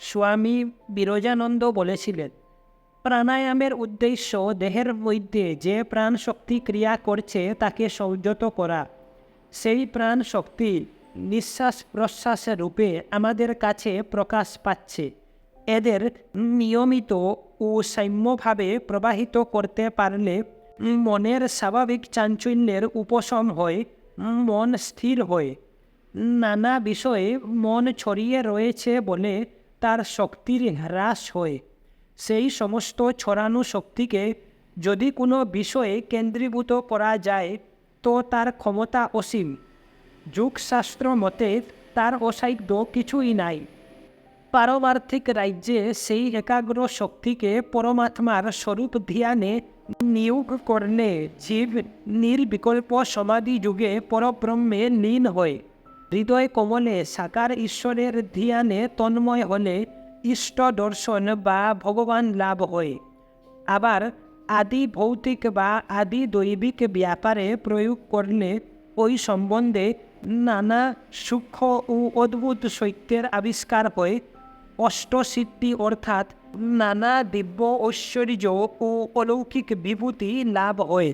স্বামী বিরজানন্দ বলেছিলেন, প্রাণায়ামের উদ্দেশ্য দেহের মধ্যে যে প্রাণ শক্তি ক্রিয়া করছে তাকে সংযত করা। সেই প্রাণ শক্তি নিঃশ্বাস প্রশ্বাসের রূপে আমাদের কাছে প্রকাশ পাচ্ছে। এদের নিয়মিত ও সাম্যভাবে প্রবাহিত করতে পারলে মনের স্বাভাবিক চাঞ্চল্যের উপশম হয়, মন স্থির হয়। নানা বিষয়ে মন ছড়িয়ে রয়েছে বলে তার শক্তির হ্রাস হয়। সেই সমস্ত ছড়ানো শক্তিকে যদি কোনো বিষয়ে কেন্দ্রীভূত করা যায়, তো তার ক্ষমতা অসীম। যুগশাস্ত্র মতে তার অসাধ্য কিছুই নাই। পারমার্থিক রাজ্যে সেই একাগ্র শক্তিকে পরমাত্মার স্বরূপ ধ্যানে নিয়োগ করলে জীব নির্বিকল্প সমাধি যুগে পরব্রহ্মে লীন হয়। হৃদয় কমলে সাকার ঈশ্বরের ধ্যানে তন্ময় হলে ইষ্ট দর্শন বা ভগবান লাভ হয়। আবার আদি ভৌতিক বা আদি দৈবিক ব্যাপারে প্রয়োগ করলে ওই সম্বন্ধে নানা সূক্ষ্ম ও অদ্ভুত সত্যের আবিষ্কার হয়। অষ্টসিদ্ধি অর্থাৎ নানা দিব্য ঐশ্বর্য ও অলৌকিক বিভূতি লাভ হয়।